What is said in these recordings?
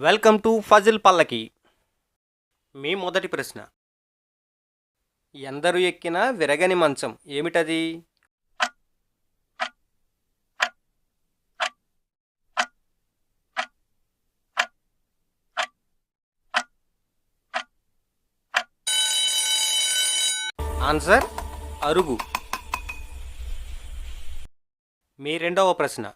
Welcome to Fazil పల్లకి. మీ మొదటి ప్రశ్న. ఎందరు ఎక్కిన విరగని మంచం ఏమిటది? ఆన్సర్ అరుగు. మీ రెండవ ప్రశ్న.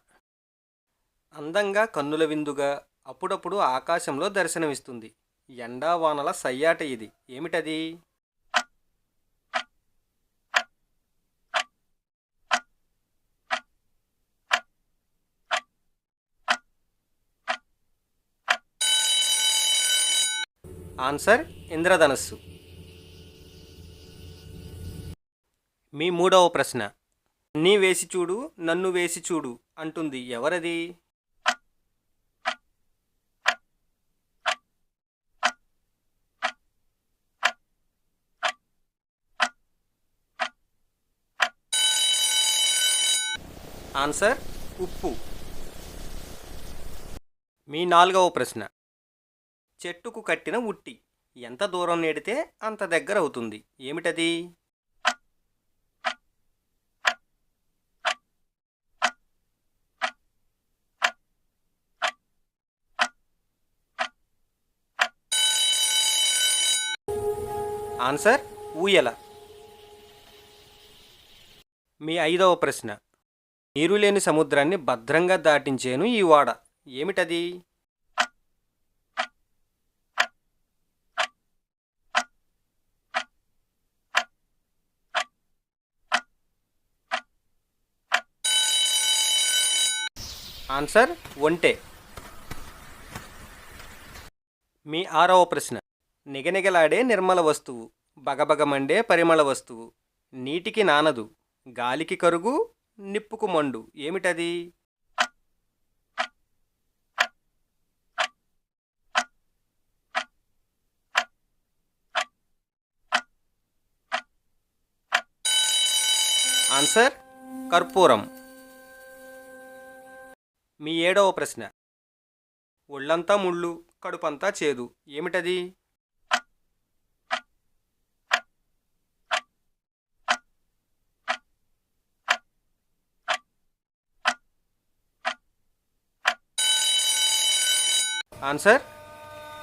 అందంగా కన్నుల విందుగా అప్పుడప్పుడు ఆకాశంలో దర్శనమిస్తుంది. ఎండా వానల సయ్యాట ఇది. ఏమిటది? ఆన్సర్ ఇంద్రధనస్సు. మీ మూడవ ప్రశ్న. నీ వేసి చూడు నన్ను వేసి చూడు అంటుంది ఎవరది? ఆన్సర్ ఉప్పు. మీ నాలుగవ ప్రశ్న. చెట్టుకు కట్టిన ఉట్టి ఎంత దూరం నేడితే అంత దగ్గర అవుతుంది. ఏమిటది? ఆన్సర్ ఊయల. మీ ఐదవ ప్రశ్న. నీరు లేని సముద్రాన్ని భద్రంగా దాటించేను ఈ వాడ. ఏమిటది? ఆన్సర్ ఒంటె. మీ ఆరవ ప్రశ్న. నిగనిగలాడే నిర్మల వస్తువు బగబగమండే పరిమళ వస్తువు నీటికి నానదు గాలికి కరుగు నిప్పుకు మండు. ఏమిటది? ఆన్సర్ కర్పూరం. మీ ఏడవ ప్రశ్న. ఒళ్ళంతా ముళ్ళు కడుపంతా చేదు. ఏమిటది? ఆన్సర్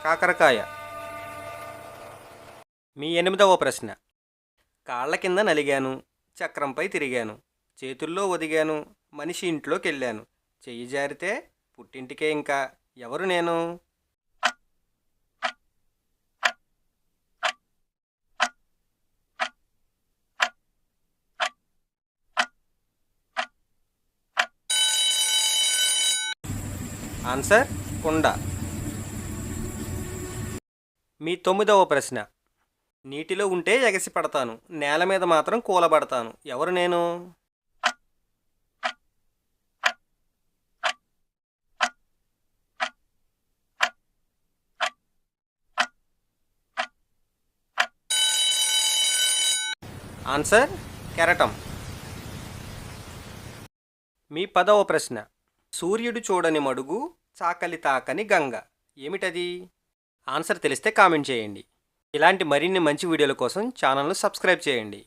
కాకరకాయ. మీ ఎనిమిదవ ప్రశ్న. కాళ్ళ కింద నలిగాను చక్రంపై తిరిగాను చేతుల్లో ఒదిగాను మనిషి ఇంట్లోకి వెళ్ళాను చెయ్యి జారితే పుట్టింటికే ఇంకా. ఎవరు నేను? ఆన్సర్ కుండ. మీ తొమ్మిదవ ప్రశ్న. నీటిలో ఉంటే ఎగసి పడతాను నేల మీద మాత్రం కూలబడతాను. ఎవరు నేను? ఆన్సర్ కెరటం. మీ పదవ ప్రశ్న. సూర్యుడు చూడని మడుగు చాకలి తాకని గంగ. ఏమిటది? ఆన్సర్ తెలిస్తే కామెంట్ చేయండి. ఇలాంటి మరిన్ని మంచి వీడియోల కోసం ఛానల్ను సబ్స్క్రైబ్ చేయండి.